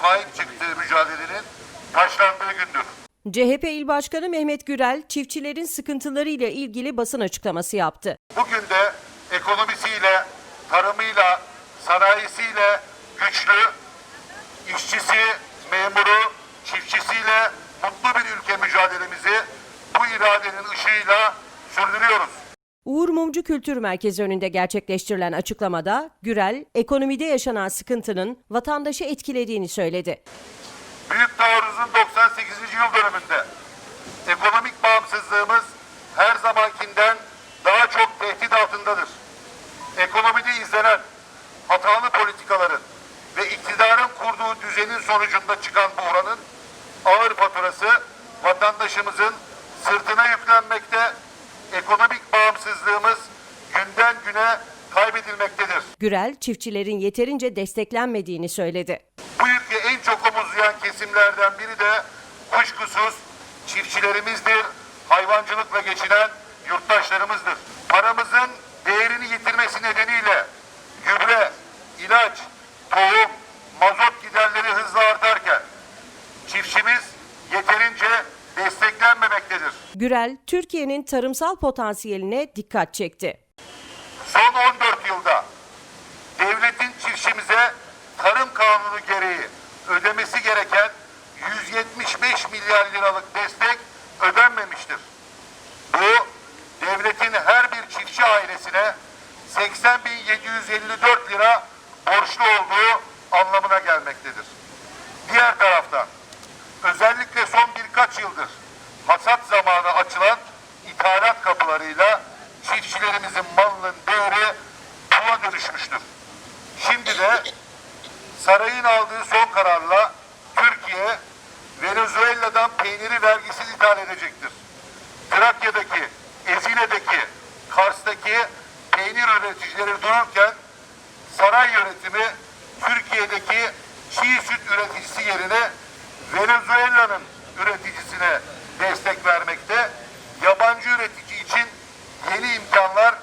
sahip çıktığı mücadelenin başlandığı gündür. CHP İl Başkanı Mehmet Gürel, çiftçilerin sıkıntılarıyla ilgili basın açıklaması yaptı. Bugün de ekonomisiyle, tarımıyla, sanayisiyle güçlü, işçisi, memuru, çiftçisiyle mutlu bir ülke mücadelemizi bu iradenin ışığıyla sürdürüyoruz. Uğur Mumcu Kültür Merkezi önünde gerçekleştirilen açıklamada Gürel, ekonomide yaşanan sıkıntının vatandaşı etkilediğini söyledi. Büyük taarruzun 98. yıl dönümünde ekonomik bağımsızlığımız her zamankinden daha çok tehdit altındadır. Ekonomide izlenen hatalı politikaların ve iktidarın kurduğu düzenin sonucunda çıkan buhranın ağır faturası vatandaşımızın sırtına yüklenmekte, ekonomik bağımsızlığımız günden güne kaybedilmektedir. Gürel, çiftçilerin yeterince desteklenmediğini söyledi. Bu yükü en çok omuzlayan kesimlerden biri de kuşkusuz çiftçilerimizdir, hayvancılıkla geçinen yurttaşlarımızdır. Paramızın değerini yitirmesi nedeniyle gübre, ilaç, tohum, mazot giderleri hızla artarken çiftçimiz yeterince desteklenmemektedir. Gürel, Türkiye'nin tarımsal potansiyeline dikkat çekti. Son 14 yılda devletin çiftçimize tarım kanunu gereği ödemesi gereken 175 milyar liralık destek ödenmemiştir. Bu devletin her bir çiftçi ailesine 80.754 lira borçlu olduğu anlamına gelmektedir. Diğer taraftan düşmüştür. Şimdi de sarayın aldığı son kararla Türkiye Venezuela'dan peyniri vergisiz ithal edecektir. Trakya'daki, Ezine'deki, Kars'taki peynir üreticileri dururken saray yönetimi Türkiye'deki çiğ süt üreticisi yerine Venezuela'nın üreticisine destek vermekte. Yabancı üretici için yeni imkanlar